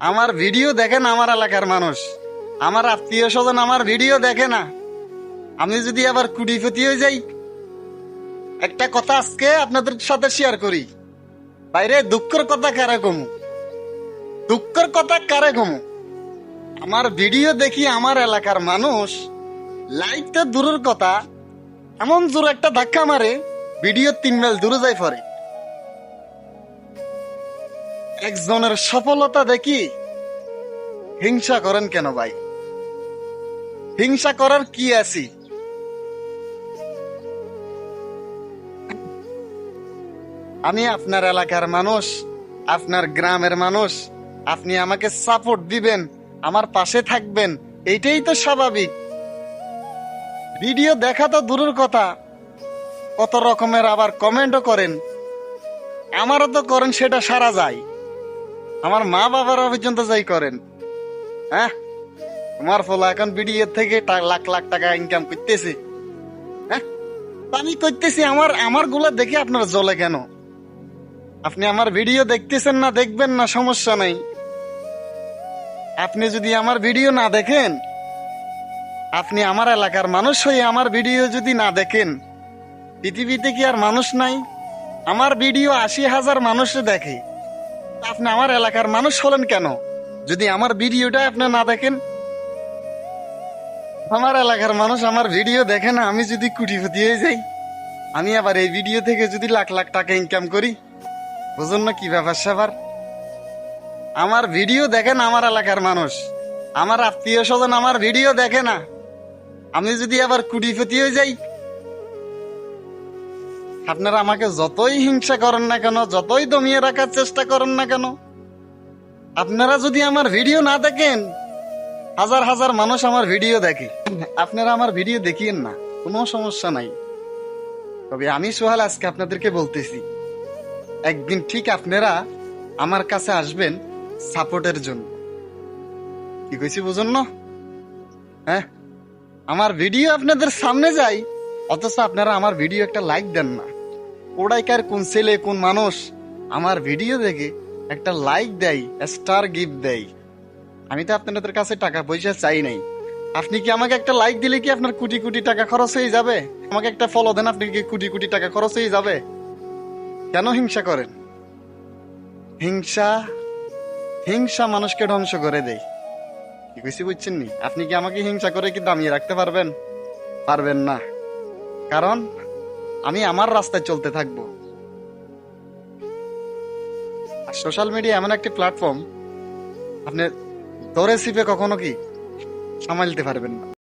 আমার ভিডিও দেখেন আমার এলাকার মানুষ। আমার আত্মীয় স্বজন আমার ভিডিও দেখে না। আমি যদি আবার কুড়িপতি হয়ে যাই, একটা কথা আজকে আপনাদের সাথে শেয়ার করি। বাইরে দুঃখের কথা কারে কমু? দুঃখের কথা কারে কমু? আমার ভিডিও দেখি আমার এলাকার মানুষ লাইক তো দূরের কথা, এমন জোর একটা ধাক্কা মারে, ভিডিও তিন মাইল দূরে যায় পরে। একজনের সফলতা দেখি হিংসা করেন কেন ভাই? হিংসা করার কি আছি? আমি আপনার এলাকার মানুষ, আপনার গ্রামের মানুষ, আপনি আমাকে সাপোর্ট দিবেন, আমার পাশে থাকবেন, এইটাই তো স্বাভাবিক। ভিডিও দেখা তো দূরের কথা, কত রকমের আবার কমেন্টও করেন। আমারও তো করেন, সেটা সারা যায়। আমার মা বাবারা পর্যন্ত যাই করেন। হ্যাঁ? তোমার ফলা এখন ভিডিও থেকে লাখ লাখ টাকা ইনকাম করতেছে। হ্যাঁ? আমি করতেছি আমার আমারগুলা দেখে আপনার জ্বলে কেন? আপনি আমার ভিডিও দেখতেছেন না, দেখবেন না, সমস্যা নাই। আপনি যদি আমার ভিডিও না দেখেন, আপনি আমার এলাকার মানুষ হয়ে আমার ভিডিও যদি না দেখেন, পৃথিবীতে কি আর মানুষ নাই? আমার ভিডিও আশি হাজার মানুষ দেখে। আপনি আমার এলাকার মানুষ হলেন কেন? যদি আমার ভিডিওটা আপনি না দেখেন, আমার এলাকার মানুষ আমার ভিডিও দেখে না, আমি যদি কুটিপতি হয়ে যাই, আমি আবার এই ভিডিও থেকে যদি লাখ লাখ টাকা ইনকাম করি, বুঝুন না কি ব্যাপার স্যাপার? আমার ভিডিও দেখেন আমার এলাকার মানুষ, আমার আত্মীয় স্বজন আমার ভিডিও দেখে না, আমি যদি আবার কুটিপতি হয়ে যাই আপনারা আমাকে যতই হিংসা করেন না কেন, যতই দমিয়ে রাখার চেষ্টা করেন না কেন, আপনারা যদি আমার ভিডিও না দেখেন, হাজার হাজার মানুষ আমার ভিডিও দেখে। আপনারা আমার ভিডিও দেখিয়েন না, কোনো সমস্যা নাই। তবে আমি সোহাল আজকে আপনাদেরকে বলতেছি, একদিন ঠিক আপনারা আমার কাছে আসবেন সাপোর্টের জন্য। কি কইছি বুঝুন না? হ্যাঁ? আমার ভিডিও আপনাদের সামনে যাই অথচ আপনারা আমার ভিডিও একটা লাইক দেন না। ওড়াইকার কোন ছেলে, কোন মানুষ? আমার ভিডিও দেখে একটা লাইক দেয় স্টার গিফট দেয়। আমি তো আপনাদের কাছে টাকা পয়সা চাই নাই। আপনি কি আমাকে একটা লাইক দিলে কি আপনার কোটি কোটি টাকা খরচ হয়ে যাবে? আমাকে একটা ফলো দেন, আপনি কি কোটি কোটি টাকা খরচ হয়ে যাবে? কেন হিংসা করেন? হিংসা হিংসা মানুষকে ধ্বংস করে দেয়। কি কইছি বুঝছেন নি? আপনি কি আমাকে হিংসা করে কি দামিয়ে রাখতে পারবেন? পারবেন না। কারণ আমি আমার রাস্তায় চলতে থাকব। আর সোশ্যাল মিডিয়া এমন একটি প্ল্যাটফর্ম, আপনি দরে সিপে কখনো কি সামাল দিতে পারবেন না।